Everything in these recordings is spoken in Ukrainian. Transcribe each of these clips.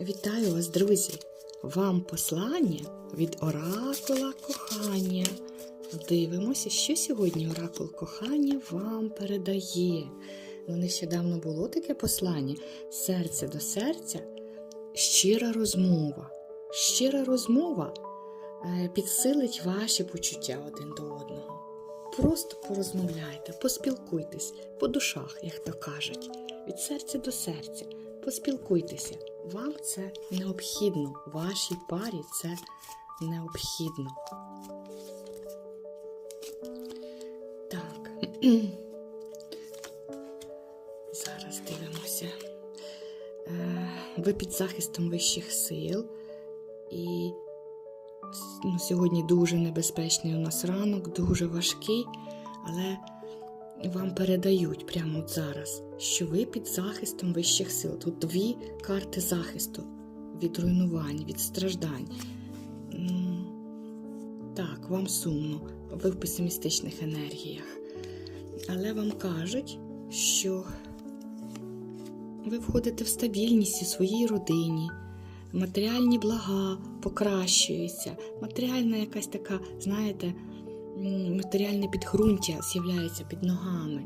Вітаю вас, друзі! Вам послання від оракула кохання. Дивимося, що сьогодні оракул кохання вам передає. Ну, нещодавно було таке послання серце до серця, щира розмова. Щира розмова е, підсилить ваші почуття один до одного. Просто порозмовляйте, поспілкуйтесь по душах, як то кажуть, від серця до серця. Поспілкуйтеся. Вам це необхідно. Вашій парі це необхідно. Так. Зараз дивимося. Е, Ви під захистом вищих сил. І ну, сьогодні дуже небезпечний у нас ранок, дуже важкий, але вам передають прямо от зараз, що ви під захистом вищих сил. Тут дві карти захисту від руйнувань, від страждань. Так, вам сумно, ви в песимістичних енергіях. Але вам кажуть, що ви входите в стабільність у своїй родині, матеріальні блага покращуються, матеріальна якась така, знаєте, матеріальне підґрунтя з'являється під ногами.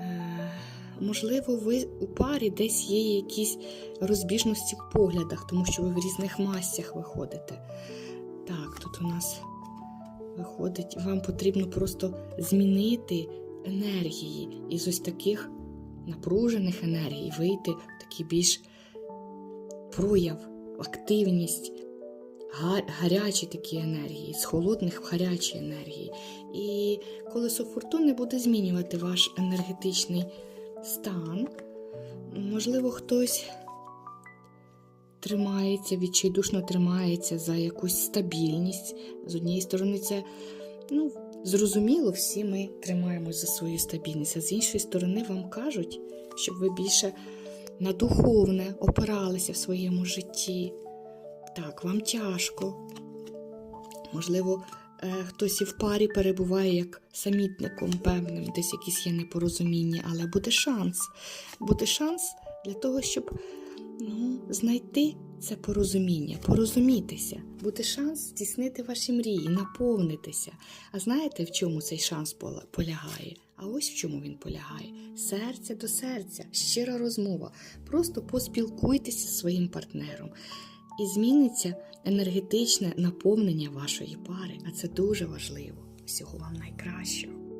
Е, можливо, ви у парі десь є якісь розбіжності в поглядах, тому що ви в різних мастях виходите. Так, тут у нас виходить, вам потрібно просто змінити енергії із ось таких напружених енергій, вийти в такий більш прояв, активність, гарячі такі енергії, з холодних в гарячі енергії. І колесо фортуни буде змінювати ваш енергетичний стан. Можливо, хтось тримається, відчайдушно тримається за якусь стабільність. З однієї сторони, це ну, зрозуміло, всі ми тримаємось за свою стабільність, а з іншої сторони, вам кажуть, щоб ви більше на духовне опиралися в своєму житті. Так, вам тяжко. Можливо, е, хтось і в парі перебуває як самітником певним, десь якісь є непорозуміння, але буде шанс. Буде шанс для того, щоб ну, знайти це порозуміння, порозумітися, буде шанс здійснити ваші мрії, наповнитися. А знаєте, в чому цей шанс полягає? А ось в чому він полягає: серце до серця, щира розмова. Просто поспілкуйтеся зі своїм партнером. І зміниться енергетичне наповнення вашої пари, а це дуже важливо. Всього вам найкращого.